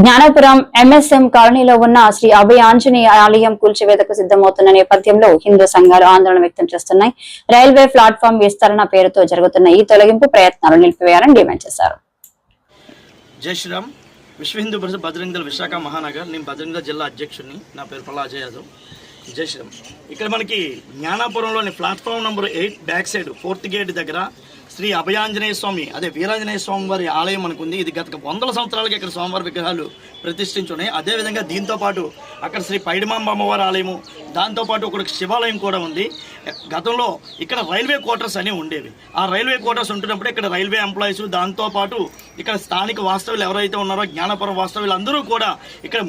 Gnanapuram MSM కాలనీలో ఉన్న శ్రీ అభయ ఆంజనేయ ఆలయం కూల్చివేతకు సిద్ధమవుతున్న నేపథ్యంలో హిందూ సంఘాలు ఆందోళన వ్యక్తం చేస్తున్నాయి. రైల్వే ప్లాట్ఫామ్ విస్తరణ పేరుతో జరుగుతున్న ఈ తొలగింపు ప్రయత్నాలు నిలిపివేయాలని డిమాండ్ చేశారు. జై శ్రీరామ్. విశ్వ హిందూ పరిషత్ బజరంగ విశాఖ మహానగర్ నేను బజరంగ జిల్లా అధ్యక్షుడిని. నా పేరు పల్లా అజయ్ యాదవ్. జై శ్రీరామ్. ఇక్కడ మనకి జ్ఞానాపురంలోని platform number eight back side fourth gate దగ్గర శ్రీ అభయాంజనేయ స్వామి అదే వీరాంజనేయ స్వామి వారి ఆలయం అనుకుంది. ఇది గత వందల సంవత్సరాలుగా ఇక్కడ స్వామివారి విగ్రహాలు ప్రతిష్ఠించున్నాయి. అదేవిధంగా దీంతో పాటు అక్కడ శ్రీ పైడిమాంబ అమ్మవారి ఆలయము దాంతోపాటు ఒక శివాలయం కూడా ఉంది. గతంలో ఇక్కడ రైల్వే క్వార్టర్స్ అనేవి ఉండేవి. ఆ రైల్వే క్వార్టర్స్ ఉంటున్నప్పుడు ఇక్కడ రైల్వే ఎంప్లాయీస్ దాంతోపాటు ఇక్కడ స్థానిక వాస్తవ్యులు ఎవరైతే ఉన్నారో జ్ఞానపురం వాస్తవ్యులు అందరూ కూడా ఇక్కడ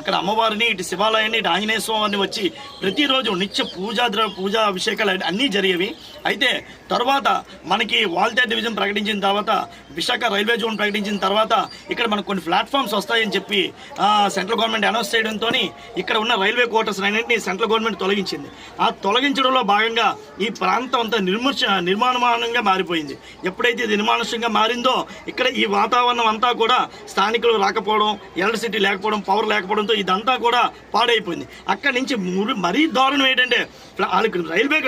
అక్కడ అమ్మవారిని ఇటు శివాలయాన్ని ఇటు ఆంజనేయ స్వామిని వచ్చి ప్రతిరోజు నిత్య పూజా ద్ర పూజా అభిషేకాలు అన్నీ జరిగేవి. అయితే తర్వాత మనకి వాల్తేర్ డివిజన్ ప్రకటించిన తర్వాత విశాఖ రైల్వే జోన్ ప్రకటించిన తర్వాత ఇక్కడ మనకు కొన్ని ప్లాట్ఫామ్స్ వస్తాయని చెప్పి సెంట్రల్ గవర్నమెంట్ అనౌన్స్ చేయడంతో ఇక్కడ ఉన్న రైల్వే క్వార్టర్స్ అన్నింటినీ సెంట్రల్ గవర్నమెంట్ తొలగించింది. ఆ తొలగించడంలో భాగంగా ఈ ప్రాంతం అంతా నిర్మూర్చ నిర్మాణమానంగా మారిపోయింది. ఎప్పుడైతే ఇది నిర్మానుష్యంగా మారిందో ఇక్కడ ఈ వాతావరణం అంతా కూడా స్థానికులు రాకపోవడం ఎలక్ట్రిసిటీ లేకపోవడం పవర్ లేకపోవడంతో ఇదంతా కూడా పాడైపోయింది. అక్కడి నుంచి మురి- మరీ దారుణం ఏంటంటే వాళ్ళకి రైల్వే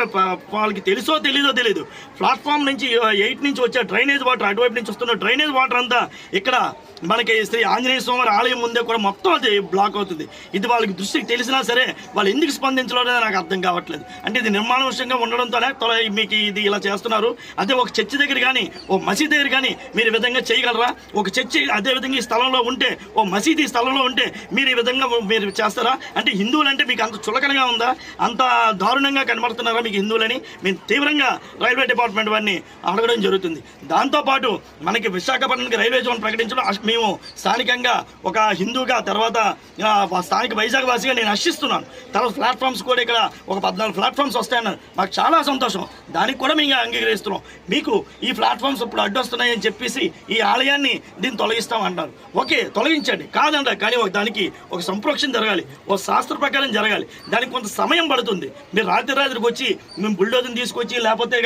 వాళ్ళకి తెలుసో తెలీదో తెలియదు ప్లాట్ఫామ్ నుంచి ఎయిట్ నుంచి వచ్చే డ్రైనేజ్ వాటర్ అటువైపు నుంచి వస్తున్న డ్రైనేజ్ వాటర్ అంతా ఇక్కడ మనకి శ్రీ ఆంజనేయ స్వామి ఆలయం ముందే కూడా మొత్తం అది బ్లాక్ అవుతుంది. ఇది వాళ్ళకి దృష్టికి తెలిసినా సరే వాళ్ళు ఎందుకు స్పందించలేదో నాకు అర్థం కావట్లేదు. అంటే ఇది నిర్మానుష్యంగా ఉండడంతోనే తొల మీకు ఇది ఇలా చేస్తున్నారు. అదే ఒక చర్చి దగ్గర కానీ ఓ మసీద్ దగ్గర కానీ మీరు ఈ విధంగా చేయగలరా? ఒక చర్చి అదే విధంగా ఈ స్థలంలో ఉంటే ఓ మసీద్ ఈ స్థలంలో ఉంటే మీరు ఈ విధంగా మీరు చేస్తారా? అంటే హిందువులు అంటే మీకు అంత చులకనగా ఉందా? అంత దారుణంగా కనబడుతున్నారా మీకు హిందువులని? మేము తీవ్రంగా రైల్వే డిపార్ట్మెంట్ వారిని అడగడం జరుగుతుంది. దాంతోపాటు మనకి విశాఖపట్నానికి రైల్వే జోన్ ప్రకటించడం మేము స్థానికంగా ఒక హిందూగా తర్వాత స్థానిక వైజాగ్ వాసిగా నేను హర్షిస్తున్నాను తర్వాత ప్లాట్ఫామ్స్ కూడా ఇక్కడ ఒక పద్నాలుగు ప్లాట్ఫామ్స్ వస్తాయన్నారు. మాకు చాలా సంతోషం. దానికి కూడా మేము అంగీకరిస్తున్నాం. మీకు ఈ ప్లాట్ఫామ్స్ ఇప్పుడు అడ్డొస్తున్నాయని చెప్పేసి ఈ ఆలయాన్ని దీన్ని తొలగిస్తాం అంటారు. ఓకే తొలగించండి. కాదంట కానీ ఒక దానికి ఒక సంప్రోక్షణ జరగాలి. ఒక శాస్త్ర ప్రకారం జరగాలి. దానికి కొంత సమయం పడుతుంది. మీరు రాత్రి రాత్రికి వచ్చి మేము బుల్డోజన్ తీసుకొచ్చి లేకపోతే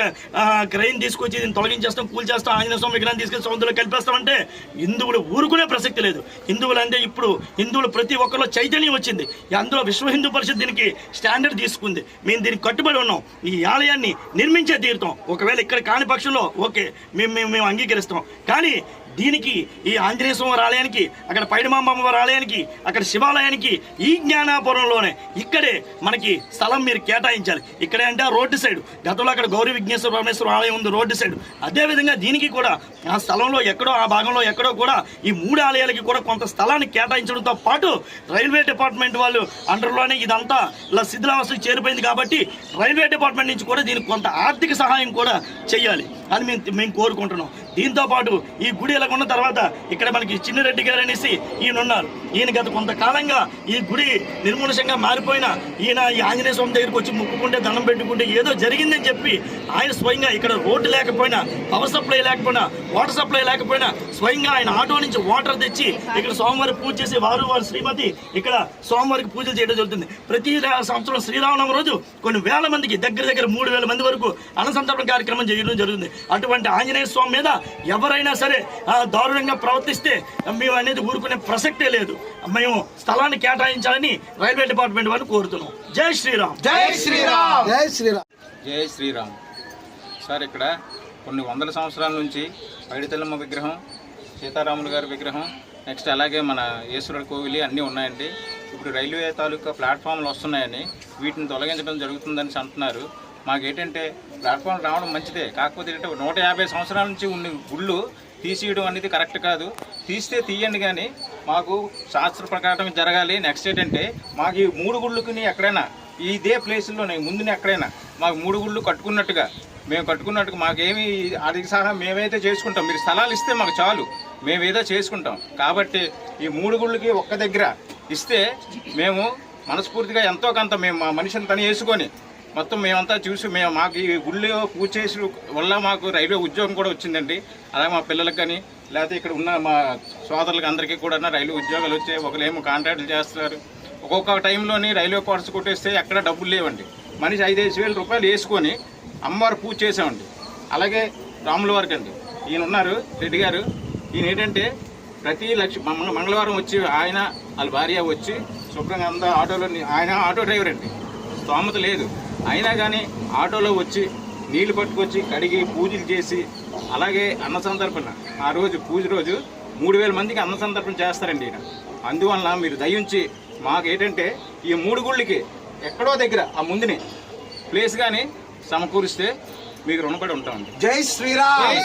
క్రైన్ తీసుకొచ్చి దీన్ని తొలగించేస్తాం కూల్ చేస్తాం ఆంజనేయ స్వామి విగ్రహం తీసుకెళ్ళి సముద్రంలో కలిపేస్తామంటే హిందువులు ఊరుకునే ప్రసక్తి లేదు. హిందువులు అంటే ఇప్పుడు హిందువులు ప్రతి ఒక్కరిలో చైతన్యం వచ్చింది. అందులో విశ్వ హిందూ పరిషత్ దీనికి స్టాండర్డ్ తీసుకుంది. మేము దీనికి కట్టుబడి ఉన్నాం. ఈ ఆలయాన్ని నిర్మించే తీరుతాం ఒకవేళ ఇక్కడ కాని పక్షంలో ఓకే మేము మేము మేము అంగీకరిస్తాం. కానీ దీనికి ఈ ఆంజనేయ స్వామి ఆలయానికి అక్కడ పైడిమాంబ ఆలయానికి అక్కడ శివాలయానికి ఈ జ్ఞానాపురంలోనే ఇక్కడే మనకి స్థలం మీరు కేటాయించాలి. ఇక్కడే అంటే ఆ రోడ్డు సైడ్ గతంలో అక్కడ గౌరీ విఘ్నేశ్వర పరమేశ్వర ఆలయం ఉంది రోడ్డు సైడ్. అదేవిధంగా దీనికి కూడా ఆ స్థలంలో ఎక్కడో ఆ భాగంలో ఎక్కడో కూడా ఈ మూడు ఆలయాలకి కూడా కొంత స్థలాన్ని కేటాయించడంతో పాటు రైల్వే డిపార్ట్మెంట్ వాళ్ళు అండర్లోనే ఇదంతా ఇలా శిథిలావస్థకు చేరిపోయింది కాబట్టి రైల్వే డిపార్ట్మెంట్ నుంచి కూడా దీనికి కొంత ఆర్థిక సహాయం కూడా చేయాలి. అని మేము మేము కోరుకుంటున్నాం. దీంతో పాటు ఈ గుడి ఇలా ఉన్న తర్వాత ఇక్కడ మనకి చిన్నరెడ్డి గారు అనేసి ఈయన ఉన్నారు ఈయన గత కొంతకాలంగా ఈ గుడి నిర్మూలసంగా మారిపోయిన ఈయన ఈ ఆంజనేయ స్వామి దగ్గరికి వచ్చి ముక్కుకుంటే దండం పెట్టుకుంటే ఏదో జరిగిందని చెప్పి ఆయన స్వయంగా ఇక్కడ రోడ్డు లేకపోయినా పవర్ సప్లై లేకపోయినా వాటర్ సప్లై లేకపోయినా స్వయంగా ఆయన ఆటో నుంచి వాటర్ తెచ్చి ఇక్కడ స్వామివారి పూజ చేసి వారు వారి శ్రీమతి ఇక్కడ స్వామివారికి పూజలు చేయడం జరుగుతుంది. ప్రతి సంవత్సరం శ్రీరామనవమి రోజు కొన్ని వేల మందికి దగ్గర దగ్గర మూడు వేల మంది వరకు అన్నసంతరణ కార్యక్రమం చేయడం జరుగుతుంది. అటువంటి ఆంజనేయ స్వామి మీద ఎవరైనా సరే దారుణంగా ప్రవర్తిస్తే మేము అనేది ఊరుకునే ప్రసక్తే లేదు. మేము స్థలాన్ని కేటాయించాలని రైల్వే డిపార్ట్మెంట్ వారిని కోరుతున్నాం. జై శ్రీరామ్. జై శ్రీరామ్. జై శ్రీరామ్. జై శ్రీరామ్. సార్ ఇక్కడ కొన్ని వందల సంవత్సరాల నుంచి పైడితల్లమ్మ విగ్రహం సీతారాములు గారి విగ్రహం నెక్స్ట్ అలాగే మన ఈశ్వరుడు కోవిలి అన్నీ ఉన్నాయండి. ఇప్పుడు రైల్వే తాలూకా ప్లాట్ఫామ్లు వస్తున్నాయని వీటిని తొలగించడం జరుగుతుందని అంటున్నారు. మాకేంటంటే ప్లాట్ఫామ్ రావడం మంచిదే. కాకపోతే ఏంటంటే నూట యాభై సంవత్సరాల నుంచి ఉన్న గుళ్ళు తీసేయడం అనేది కరెక్ట్ కాదు. తీస్తే తీయండి కానీ మాకు శాస్త్ర ప్రకారం జరగాలి. నెక్స్ట్ ఏంటంటే మాకు ఈ మూడు గుళ్ళుకుని ఎక్కడైనా ఇదే ప్లేస్లోనే ముందుని ఎక్కడైనా మాకు మూడు గుళ్ళు కట్టుకున్నట్టుగా మేము కట్టుకున్నట్టుగా మాకేమి ఆర్థిక సహాయం మేమైతే చేసుకుంటాం. మీరు స్థలాలు ఇస్తే మాకు చాలు. మేము ఏదో చేసుకుంటాం. కాబట్టి ఈ మూడు గుళ్ళకి ఒక్క దగ్గర ఇస్తే మేము మనస్ఫూర్తిగా ఎంతో కొంత మేము మా మనిషిని తను వేసుకొని మొత్తం మేమంతా చూసి మేము మాకు ఈ గుళ్ళు పూజ చేసి వల్ల మాకు రైల్వే ఉద్యోగం కూడా వచ్చిందండి. అలాగే మా పిల్లలకు కానీ లేకపోతే ఇక్కడ ఉన్న మా సోదరులకు అందరికీ కూడా రైల్వే ఉద్యోగాలు వచ్చాయి. ఒకరేమో కాంట్రాక్టులు చేస్తున్నారు. ఒక్కొక్క టైంలోని రైల్వే క్వార్టర్స్ కొట్టేస్తే ఎక్కడ డబ్బులు లేవండి. మనిషి ఐదేసి వేల రూపాయలు వేసుకొని అమ్మవారు పూజ చేసామండి అలాగే రాముల వారికి అండి. ఈయన ఉన్నారు రెడ్డి గారు. ఈయన ఏంటంటే ప్రతి లక్ష మంగళవారం వచ్చి ఆయన వాళ్ళ భార్య వచ్చి శుభ్రంగా అంతా ఆటోలో ఆయన ఆటో డ్రైవర్ అండి. స్తోమత లేదు. అయినా కానీ ఆటోలో వచ్చి నీళ్ళు పట్టుకొచ్చి కడిగి పూజలు చేసి అలాగే అన్న సంతర్పణ. ఆ రోజు పూజ రోజు మూడు వేల మందికి అన్న సంతర్పణ చేస్తారండి ఈయన. అందువలన మీరు దయించి మాకు ఏంటంటే ఈ మూడు గుళ్ళకి ఎక్కడో దగ్గర ఆ ముందుని ప్లేస్ కానీ సమకూరిస్తే మీకు రుణపడి ఉంటామండి. జై శ్రీరామ్!